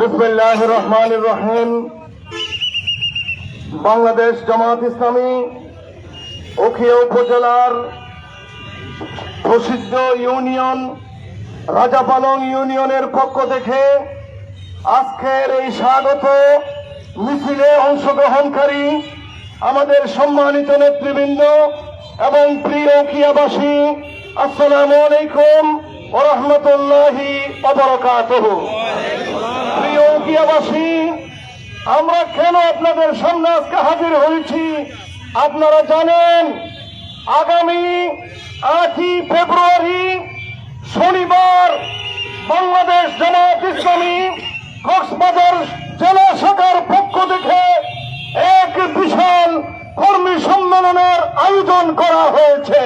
বিসমুল্লাহ রহমান রহিম বাংলাদেশ জামাত ইসলামী উখিয়া উপজেলার প্রসিদ্ধ ইউনিয়ন, রাজাপালং ইউনিয়নের পক্ষ থেকে আজকের এই স্বাগত মিছিলে অংশগ্রহণকারী আমাদের সম্মানিত নেতৃবৃন্দ এবং প্রিয় কিয়াবাসী আসসালামু আলাইকুম ওরহমতুল্লাহি অবরকাত নদিয়াবাসী আমরা কেন আপনাদের সামনে আজকে হাজির হয়েছি? আপনারা জানেন, আগামী আটই ফেব্রুয়ারি শনিবার বাংলাদেশ জামায়াত ইসলামী কক্সবাজার জেলা শাখার পক্ষ থেকে এক বিশাল কর্মী সম্মেলনের আয়োজন করা হয়েছে।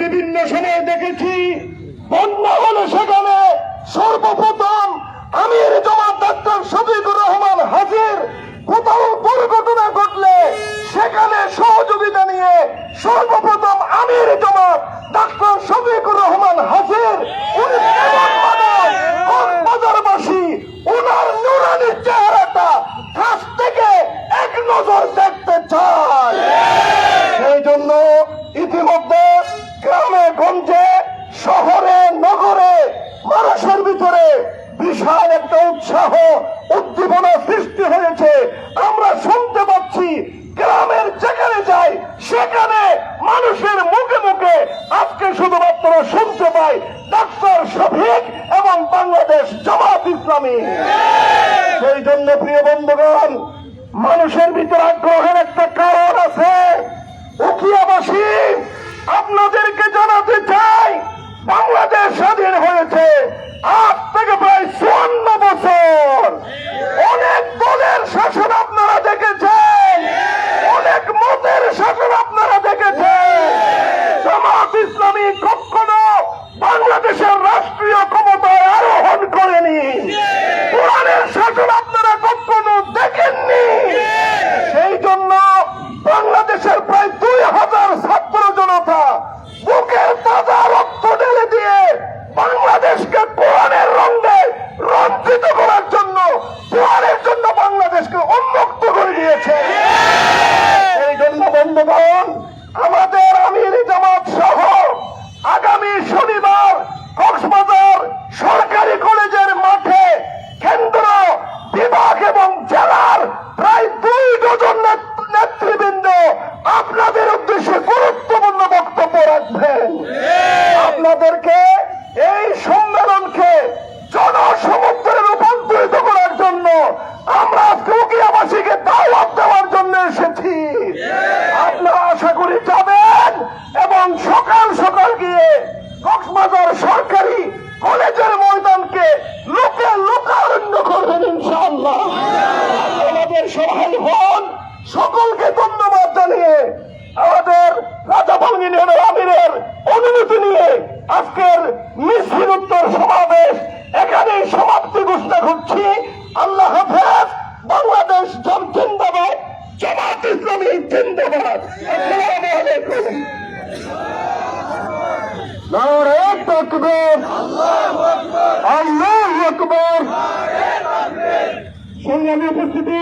বিভিন্ন সময়ে দেখেছি বন্যা হলে সেখানে সর্বপ্রথম আমির জমা ডাক্তার শফিকুর রহমান হাজির কোথাও উদ্দীপনা সৃষ্টি হয়েছে। আমরা শুনতে পাচ্ছি, গ্রামের যেখানে যাই, সেখানে মানুষের মুখে মুখে আজকে শুধুমাত্র শুনতে পাই ডাক্তার শফিক এবং বাংলাদেশ জামাত ইসলামী। সেই জন্য প্রিয় বন্ধুগণ, মানুষের ভিতরে আগ্রহের একটা কারণ আছে। উকিয়াবাসী ইসলামী কখনো বাংলাদেশের রাষ্ট্রীয় ক্ষমতায় আরোহণ করেনি। কোরআনের শাসন আকবর। আল্লাহ আকবর। সংগ্রামী উপস্থিতি।